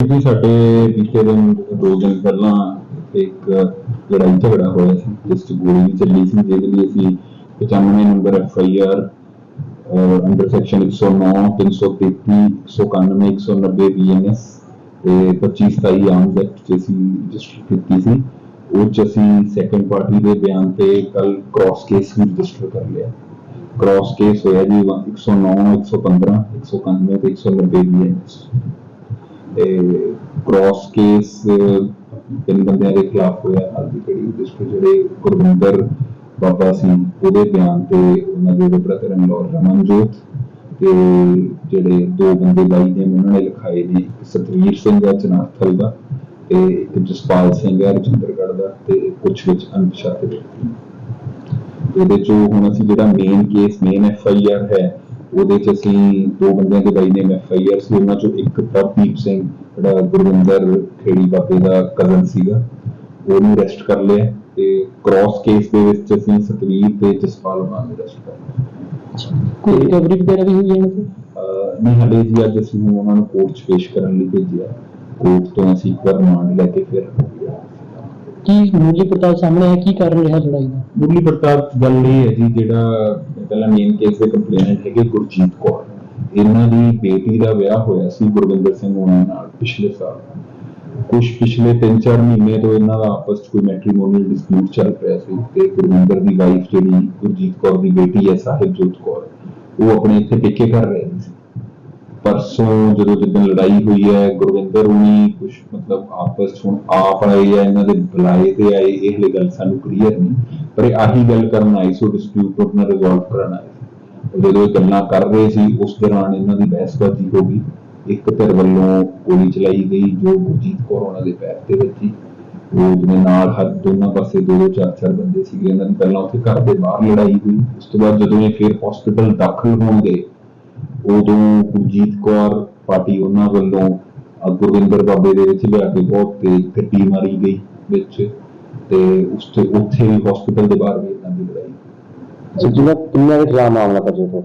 ਜੀ ਸਾਡੇ ਬੀਤੇ ਦਿਨ, ਦੋ ਦਿਨ ਪਹਿਲਾਂ ਇੱਕ ਲੜਾਈ ਝਗੜਾ ਹੋਇਆ ਸੀ, ਜਿਸ 'ਚ ਗੋਲੀ ਵੀ ਚੱਲੀ ਸੀ, ਜਿਹਦੇ ਲਈ ਅਸੀਂ 95 number F I R under section 109 333 191 190 BNS ਤੇ 25 27 ਆਰਮਸ ਐਕਟ 'ਚ ਅਸੀਂ ਰਜਿਸਟਰ ਕੀਤੀ ਸੀ, ਉਹ 'ਚ ਅਸੀਂ ਸੈਕੰਡ ਪਾਰਟੀ ਦੇ ਬਿਆਨ ਤੇ ਕੱਲ ਕ੍ਰਾਸ ਕੇਸ ਵੀ ਰਜਿਸਟਰ ਕਰ ਲਿਆ। ਕ੍ਰਾਸ ਕੇਸ ਹੋਇਆ ਜੀ 109 115 191 ਤੇ 190 ਬੀਐਨਐਸ ਤੇ ਕ੍ਰਾਸ ਕੇਸ ਤਿੰਨ ਬੰਦਿਆਂ ਦੇ ਖਿਲਾਫ ਹੋਇਆ ਹਾਲ ਦੀ ਘੜੀ ਜਿਸ ਤੋਂ ਜਿਹੜੇ ਗੁਰਵਿੰਦਰ ਬਾਬਾ ਸੀ, ਉਹਦੇ ਬਿਆਨ ਤੇ ਉਹਨਾਂ ਦੇ ਬ੍ਰਦਰ ਇਨ ਰਮਨਜੋਤ ਤੇ ਜਿਹੜੇ ਦੋ ਬੰਦੇ ਬਾਈ ਨੇ, ਉਹਨਾਂ ਨੇ ਲਿਖਾਏ ਨੇ, ਇੱਕ ਸਤਵੀਰ ਸਿੰਘ ਹੈ ਚਨਾਥਲ ਦਾ ਤੇ ਇੱਕ ਜਸਪਾਲ ਸਿੰਘ ਹੈ ਰਜਿੰਦਰਗੜ੍ਹ ਦਾ ਤੇ ਕੁਝ ਵਿੱਚ ਅਣਪਛਾਤੇ ਵਿਅਕਤੀ ਨੇ। ਉਹਦੇ ਚੋਂ ਹੁਣ ਅਸੀਂ ਜਿਹੜਾ main case main F I R ਹੈ ਉਹਦੇ ਚ ਅਸੀਂ ਦੋ ਬੰਦਿਆਂ ਦੇ ਬਾਈ ਨੇ ਐਫ ਆਈ ਆਰ ਸੀ ਉਹਨਾਂ ਚੋਂ ਇੱਕ ਪ੍ਰਭਦੀਪ ਸਿੰਘ ਜਿਹੜਾ ਗੁਰਵਿੰਦਰ ਖੇੜੀ ਬਾਬੇ ਦਾ ਕਜ਼ਨ ਸੀਗਾ ਉਹਨੂੰ ਅਰੈਸਟ ਕਰ ਲਿਆ ਤੇ ਕ੍ਰਾਸ ਕੇਸ ਦੇ ਵਿੱਚ ਅਸੀਂ ਸਤਵੀਰ ਤੇ ਜਸਪਾਲ ਉਹਨਾਂ ਨੂੰ ਅਰੈਸਟ ਕਰ ਲਿਆ। ਕੋਈ ਰਿਕਵਰੀ ਵਗੈਰਾ ਵੀ ਹੋਈ ਹੈ ਨਹੀਂ ਹਲੇ ਜੀ ਅੱਜ ਅਸੀਂ ਉਹਨਾਂ ਨੂੰ ਕੋਰਟ 'ਚ ਪੇਸ਼ ਕਰਨ ਲਈ ਭੇਜਿਆ। ਕੋਰਟ ਤੋਂ ਅਸੀਂ ਇੱਕ ਵਾਰ ਰਿਮਾਂਡ ਲੈ ਕੇ ਫਿਰ ਕੀ ਮੂਲੀ ਪੜਤਾਲ ਸਾਹਮਣੇ ਹੈ ਕੀ ਕਾਰਨ ਰਿਹਾ ਲੜਾਈ ਦਾ? ਮੁੱਢਲੀ ਪੜਤਾਲ ਗੱਲ ਇਹ ਹੈ ਜੀ, ਜਿਹੜਾ ਪਹਿਲਾਂ ਮੇਨ ਕੇਸ ਦੇ ਕੰਪਲੇਨੈਂਟ ਹੈਗੇ ਗੁਰਜੀਤ ਕੌਰ, ਇਹਨਾਂ ਦੀ ਬੇਟੀ ਦਾ ਵਿਆਹ ਹੋਇਆ ਸੀ ਗੁਰਵਿੰਦਰ ਸਿੰਘ ਉਹਨਾਂ ਨਾਲ ਪਿਛਲੇ ਸਾਲ। ਕੁਝ ਪਿਛਲੇ 3-4 ਮਹੀਨੇ ਤੋਂ ਇਹਨਾਂ ਦਾ ਆਪਸ 'ਚ ਕੋਈ ਮੈਟ੍ਰੀਮੋਨੀਅਲ ਡਿਸਪਿਊਟ ਚੱਲ ਰਿਹਾ ਸੀ ਤੇ ਗੁਰਵਿੰਦਰ ਦੀ ਵਾਈਫ ਜਿਹੜੀ ਗੁਰਜੀਤ ਕੌਰ ਦੀ ਬੇਟੀ ਹੈ, ਸਾਹਿਬਜੋਤ ਕੌਰ, ਉਹ ਆਪਣੇ ਇੱਥੇ ਪੇਕੇ ਕਰ ਰਹੇ ਸੀ। ਪਰਸੋਂ ਜਦੋਂ ਜਿੱਦਣ ਲੜਾਈ ਹੋਈ ਹੈ, ਗੁਰਵਿੰਦਰ ਹੁਣੀ ਕੁਝ ਮਤਲਬ ਆਪਸ 'ਚ ਹੁਣ ਆਪ ਆਏ ਆ ਇਹਨਾਂ ਦੇ ਬੁਲਾਏ ਤੇ ਆਏ, ਇਹ ਹਲੇ ਗੱਲ ਸਾਨੂੰ ਕਲੀਅਰ ਨਹੀਂ। ਪਰ ਇਹ ਆਹੀ ਗੱਲ ਕਰਨ ਆਈ ਸੋ ਡਿਸਪਿਊਟ ਨੂੰ ਰਿਜ਼ੋਲਵ ਕਰਨ ਆਏ ਜਦੋਂ ਇਹ ਗੱਲਾਂ ਕਰ ਰਹੇ ਸੀ, ਉਸ ਦੌਰਾਨ ਇਹਨਾਂ ਦੀ ਬਹਿਸਬਾਜ਼ੀ ਹੋ ਗਈ। ਇੱਕ ਧਿਰ ਵੱਲੋਂ ਗੋਲੀ ਚਲਾਈ ਗਈ, ਜੋ ਗੁਰਜੀਤ ਕੌਰ ਉਹਨਾਂ ਦੇ ਪੈਰ ਤੇ ਵੱਜੀ। ਉਹ ਜਿਹਨੇ ਨਾਲ ਹੱਥ ਦੋਨਾਂ ਪਾਸੇ ਦੋ ਦੋ ਚਾਰ ਚਾਰ ਬੰਦੇ ਸੀਗੇ। ਇਹਨਾਂ ਦੀ ਪਹਿਲਾਂ ਉੱਥੇ ਘਰ ਦੇ ਬਾਹਰ ਲੜਾਈ ਹੋਈ। ਉਸ ਤੋਂ ਬਾਅਦ ਜਦੋਂ ਇਹ ਫਿਰ ਹਸਪੀਟਲ ਦਾਖਲ ਹੋਣਗੇ ਉਦੋਂ ਗੁਰਜੀਤ ਕੌਰ ਪਾਰਟੀ ਉਹਨਾਂ ਵੱਲੋਂ ਗੁਰਵਿੰਦਰ ਬਾਬੇ ਦੇ ਵਿੱਚ ਲਿਆ ਕੇ ਬਹੁਤ ਤੇਜ਼ ਕੱਟੀ ਮਾਰੀ ਗਈ ਵਿੱਚ ਤੇ ਉਸ ਤੇ ਉੱਥੇ ਵੀ ਹਸਪੀਟਲ ਦੇ ਬਾਹਰ ਵੀ ਇਹਨਾਂ ਦੀ ਲੜਾਈ ਜਿਹੜਾ ਕਿੰਨਾ ਖਿਲਾਫ ਮਾਮਲਾ ਕਰ ਰਿਹਾ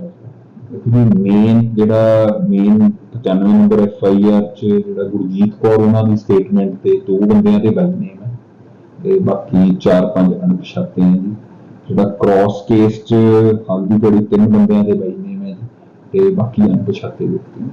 ਕਿਉਂਕਿ ਮੇਨ ਜਿਹੜਾ main 95 number F I R ਚ ਜਿਹੜਾ ਗੁਰਜੀਤ ਕੌਰ ਉਹਨਾਂ ਦੀ ਸਟੇਟਮੈਂਟ ਤੇ ਦੋ ਬੰਦਿਆਂ ਦੇ ਬਾਈ ਹੈ ਤੇ ਬਾਕੀ ਚਾਰ ਪੰਜ ਅਣਪਛਾਤੇ ਹੈ ਜੀ। ਜਿਹੜਾ ਕ੍ਰਾਸ ਕੇਸ ਚ ਹਾਲ ਦੀ ਘੜੀ ਤਿੰਨ ਬੰਦਿਆਂ ਦੇ ਬਾਈ ਜੀ ਤੇ ਬਾਕੀ ਅਣਪਛਾਤੇ ਵਿਅਕਤੀ